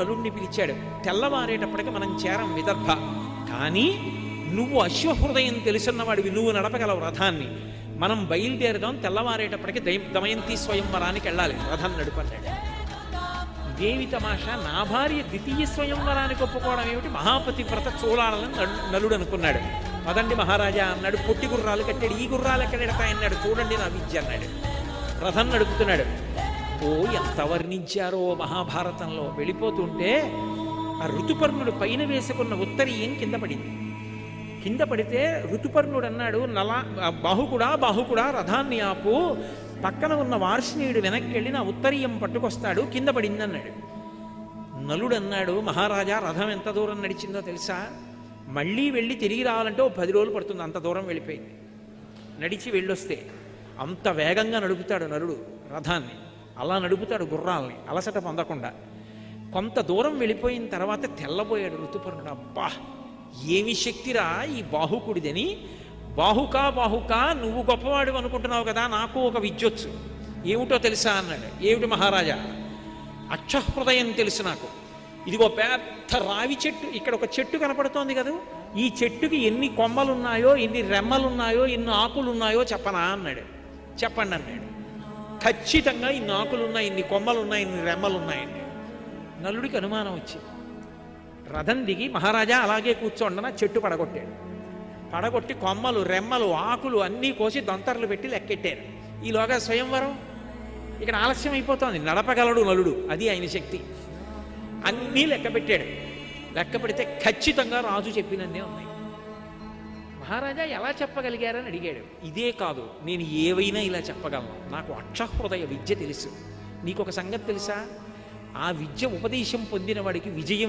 నలుణ్ణి పిలిచాడు. తెల్లవారేటప్పటికి మనం చేరం విదర్భ. కానీ నువ్వు అశ్వహృదయం తెలుసున్నవాడివి నువ్వు నడపగలవు రథాన్ని. మనం బయలుదేరదాం తెల్లవారేటప్పటికి దయ- దమయంతి స్వయంవరానికి వెళ్ళాలి. రథం నడుపన్నాడు దేవి తమాషా నా భార్య ద్వితీయ స్వయంవరానికి ఒప్పుకోవడం ఏమిటి? మహాపతివ్రత చూడాలని నలుడు అనుకున్నాడు పదండి మహారాజా అన్నాడు పొట్టి గుర్రాలు కట్టాడు ఈ గుర్రాలు ఎక్కడ ఎడతాయన్నాడు. చూడండి నా విద్య అన్నాడు. రథం నడుపుతున్నాడు. ఓ ఎంత వర్ణించారో మహాభారతంలో. వెళ్ళిపోతుంటే ఆ ఋతుపర్ణుడు పైన వేసుకున్న ఉత్తరీయం కింద పడింది? కింద పడితే ఋతుపర్ణుడు అన్నాడు నలా బాహుకుడా బాహుకుడా రథాన్ని ఆపు. పక్కన ఉన్న వార్షణీయుడు వెనక్కి వెళ్ళి నా ఉత్తరీయం పట్టుకొస్తాడు కింద పడింది అన్నాడు నలుడు అన్నాడు మహారాజా రథం ఎంత దూరం నడిచిందో తెలుసా? మళ్ళీ వెళ్ళి తిరిగి రావాలంటే ఓ పది రోజులు పడుతుంది అంత దూరం వెళ్ళిపోయింది. నడిచి వెళ్ళొస్తే అంత వేగంగా నడుపుతాడు నలుడు రథాన్ని. అలా నడుపుతాడు గుర్రాల్ని అలసట పొందకుండా. కొంత దూరం వెళ్ళిపోయిన తర్వాత తెల్లబోయాడు ఋతుపర్ణుడు. అబ్బా ఏమి శక్తిరా ఈ బాహుకుడిదని. బాహుకా బాహుకా నువ్వు గొప్పవాడు అనుకుంటున్నావు కదా నాకు ఒక విద్యొచ్చు. ఏమిటో తెలుసా అన్నాడు. ఏమిటి మహారాజా? అక్షహృదయం తెలుసు నాకు. ఇదిగో పెద్ద రావి చెట్టు ఇక్కడ ఒక చెట్టు కనపడుతోంది కదా. ఈ చెట్టుకి ఎన్ని కొమ్మలున్నాయో ఎన్ని రెమ్మలున్నాయో ఎన్ని ఆకులు ఉన్నాయో చెప్పనా అన్నాడు. చెప్పండి అన్నాడు. ఖచ్చితంగా ఇన్ని ఆకులు ఉన్నాయి ఇన్ని కొమ్మలు ఉన్నాయి ఇన్ని రెమ్మలు ఉన్నాయండి నలుడికి అనుమానం వచ్చింది రథం దిగి మహారాజా అలాగే కూర్చోండన? చెట్టు పడగొట్టాడు. పడగొట్టి కొమ్మలు రెమ్మలు ఆకులు అన్నీ కోసి దొంతర్లు పెట్టి లెక్కెట్టారు. ఈలోగా స్వయంవరం ఇక్కడ ఆలస్యం అయిపోతోంది. నడపగలడు నలుడు అది ఆయన శక్తి. అన్నీ లెక్క పెట్టాడు. లెక్క పెడితే ఖచ్చితంగా రాజు చెప్పినన్నే ఉన్నాయి. మహారాజా ఎలా చెప్పగలిగారని అడిగాడు. ఇదే కాదు నేను ఏవైనా ఇలా చెప్పగలను. నాకు అక్షహృదయ విద్య తెలుసు. నీకు ఒక సంగతి తెలుసా? ఆ విద్య ఉపదేశం పొందిన వాడికి విజయం